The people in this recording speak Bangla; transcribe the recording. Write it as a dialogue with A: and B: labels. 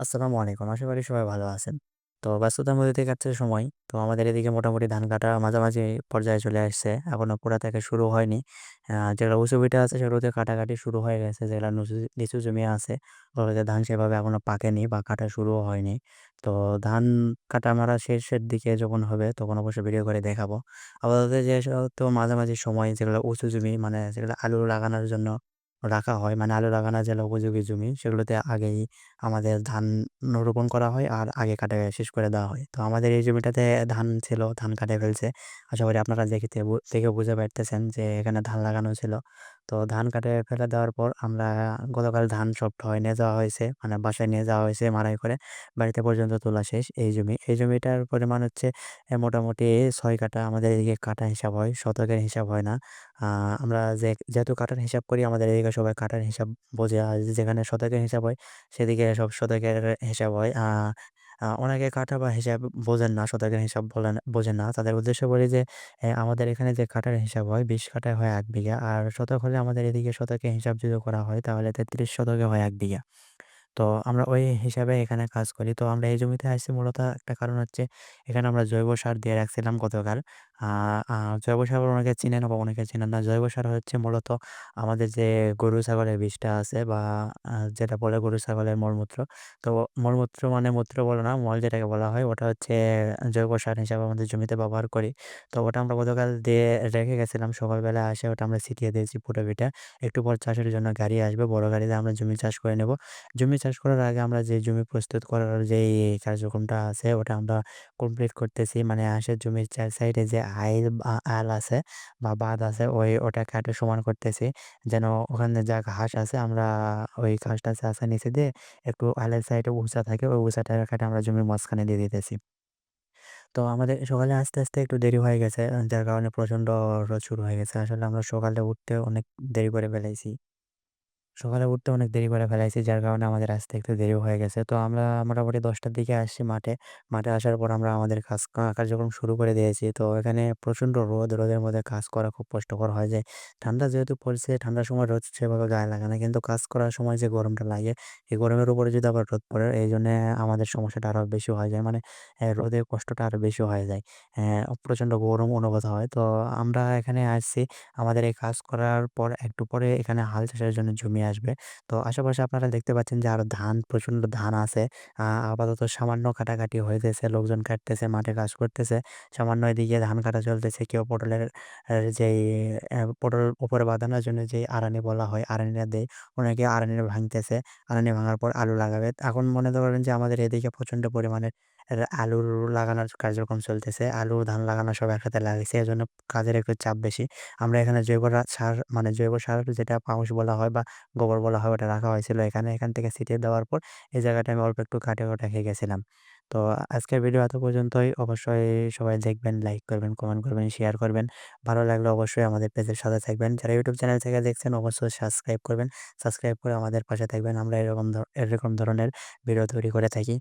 A: আসসালামু আলাইকুম। আশা করি সবাই ভালো আছেন। তো ব্যস্ততার মধ্যে দিয়ে কাটছে সময়। তো আমাদের এদিকে মোটামুটি ধান কাটা মাঝামাঝি পর্যায়ে চলে আসছে। এখনও পুরা থেকে শুরু হয়নি। যেগুলো উঁচু ভিটা আছে সেগুলোতে কাটাকাটি শুরু হয়ে গেছে। যেগুলা নুচু, নিচু জমি আছে, ওগুলোতে ধান সেভাবে এখনও পাকেনি বা কাটা শুরুও হয়নি। তো ধান কাটা মারা শেষের দিকে যখন হবে তখন অবশ্যই ভিডিও করে দেখাবো। আপাতত যে তো মাঝামাঝি সময় যেগুলো উঁচু জমি মানে যেগুলো আলু লাগানোর জন্য রাখা হয় মানে আলু লাগানো যেগুলো উপযোগী জমি সেগুলোতে আগেই আমাদের ধান রোপণ করা হয় আর আগে কাটা শেষ করে দেওয়া হয়। তো আমাদের এই জমিটাতে ধান ছিল, ধান কাটে ফেলছে। আশা করি আপনারা দেখে বুঝে পারতেছেন যে এখানে ধান লাগানো ছিল। তো ধান কাটে ফেলে দেওয়ার পর আমরা গতকাল ধান সব টয় নিয়ে যাওয়া হয়েছে। মানে বাসায় নিয়ে যাওয়া হয়েছে মাড়াই করে। বাড়িতে পর্যন্ত তোলা শেষ এই জমি। এই জমিটার পরিমাণ হচ্ছে মোটামুটি ছয় কাঠা। আমাদের এদিকে কাটা হিসাব হয়, শতকের হিসাব হয় না। আমরা যে যেহেতু কাটার হিসাব করি আমাদের এদিকে সবাই কাটার হিসাব বোঝে। আর যেখানে শতকের হিসাব হয় সেদিকে সব শতকের হিসাব হয়। অনেকে কাটা বা হিসাব বোঝেন না, শতকের হিসাব বলেন বোঝেন না। তাদের উদ্দেশ্য বলি যে আমাদের এখানে যে কাটার হিসাব হয় ২০ কাঠায় হয় এক বিঘা। আর শতক হলে আমাদের এদিকে শতকের হিসাব যদি করা হয় তাহলে ৩৩ শতকে হয় এক বিঘা। তো আমরা ওই হিসাবে এখানে কাজ করি। তো আমরা এই জমিতে আসছি মূলত একটা কারণ হচ্ছে এখানে আমরা জৈব সার দিয়ে রাখছিলাম গতকাল। জৈব সার অনেকে চিনেন বা অনেকে চিনেন না। জৈব সার হচ্ছে মূলত আমাদের যে গরু ছাগলের বিষটা আছে বা যেটা বলে গরু ছাগলের মলমূত্র। তো মলমূত্র মানে মূত্র বলে না, মল যেটাকে বলা হয় ওটা হচ্ছে জৈব সার হিসাবে আমাদের জমিতে ব্যবহার করি। তো ওটা আমরা গতকাল দিয়ে রেখে গেছিলাম। সকালবেলা এসে ওটা আমরা ছিটিয়ে দিয়েছি পুরো ভিটে। একটু পর চাষের জন্য গাড়ি আসবে। বড় গাড়িতে আমরা জমি চাষ করে নেব। জমি চাষ করার আগে আমরা যে জমি প্রস্তুত করার যে কার্যক্রমটা আছে, ওটা আমরা কমপ্লিট করতেছি। মানে আঁশের জমির চার সাইডে যে আইল আল আছে বা বাঁধ আছে, ওই, ওটা কাটে সমান করতেছি। যেন ওখানে যা ঘাস আছে, আমরা ওই ঘাসটা চাষার নিচে দিয়ে একটু আলের সাইডে উঁচা থাকে, ওই উঁচাটা কাটে আমরা জমির মাঝখানে দিয়ে দিতেছি। তো আমাদের সকালে আস্তে আস্তে একটু দেরি হয়ে গেছে। যার কারণে প্রচণ্ড রোদ শুরু হয়ে গেছে। আসলে আমরা সকালে উঠতে অনেক দেরি করে ফেলাইছি। সকালে উঠতে অনেক দেরি করে ফেলাইছি যার কারণে আমাদের আসতে একটু দেরি হয়ে গেছে। তো আমরা মোটামুটি দশটার দিকে আসছি মাঠে। মাঠে আসার পর আমরা আমাদের কাজ কার্যক্রম শুরু করে দিয়েছি। তো এখানে প্রচণ্ড রোদ, রোদের মধ্যে কাজ করা খুব কষ্টকর হয়ে যায়। ঠান্ডা যেহেতু পড়ছে ঠান্ডার সময় রোদ সেভাবে গায়ে লাগে না। কিন্তু কাজ করার সময় যে গরমটা লাগে, এই গরমের উপরে যদি আবার রোদ পড়ে এই জন্যে আমাদের সমস্যাটা আরও বেশি হয়ে যায়। মানে রোদের কষ্টটা আরও বেশি হয়ে যায়। অ্যা প্রচণ্ড গরম অনুভূত হয়। তো আমরা এখানে আসছি আমাদের এই কাজ করার পর একটু পরে এখানে হাল চাষের জন্য জমি আসবে। তো আশেপাশে আপনারা দেখতে পাচ্ছেন যে আরও ধান প্রচণ্ড ধান আছে। আপাতত সামান্য কাটাকাটি হইতেছে, লোকজন কাটতেছে, মাঠে কাজ করতেছে। সামান্য এদিকে ধান কাটা চলতেছে। কেউ পটলের যেই পটল উপরে বাঁধানোর জন্য যে আড়ানি বলা হয়, আড়ানিটা দেয়। অনেকে আড়ানি ভাঙতেছে। আড়ানি ভাঙার পর আলু লাগাবে। এখন মনে করেন যে আমাদের এদিকে প্রচণ্ড পরিমাণে আলুর লাগানোর কার্যক্রম চলতেছে। আলু, ধান লাগানো সব একসাথে লাগিয়েছে লাগাইছে। এজন্য কাজের একটু চাপ বেশি। আমরা এখানে জৈব সার মানে জৈব সার যেটা পাউশ বলা হয় বা গোবর বলা হয় ওটা রাখা হয়েছিল এখানে। এখান থেকে ছিটিয়ে দেওয়ার পর এই জায়গাটা আমি অল্প একটু কাটিয়ে রেখে গেছিলাম। তো আজকের ভিডিও এত পর্যন্তই। অবশ্যই সবাই দেখবেন, লাইক করবেন, কমেন্ট করবেন, শেয়ার করবেন। ভালো লাগলে অবশ্যই আমাদের পেজের সাথে থাকবেন। যারা ইউটিউব চ্যানেল থেকে দেখছেন অবশ্যই সাবস্ক্রাইব করবেন। সাবস্ক্রাইব করে আমাদের পাশে থাকবেন। আমরা এরকম ধ এরকম ধরনের ভিডিও তৈরি করে থাকি।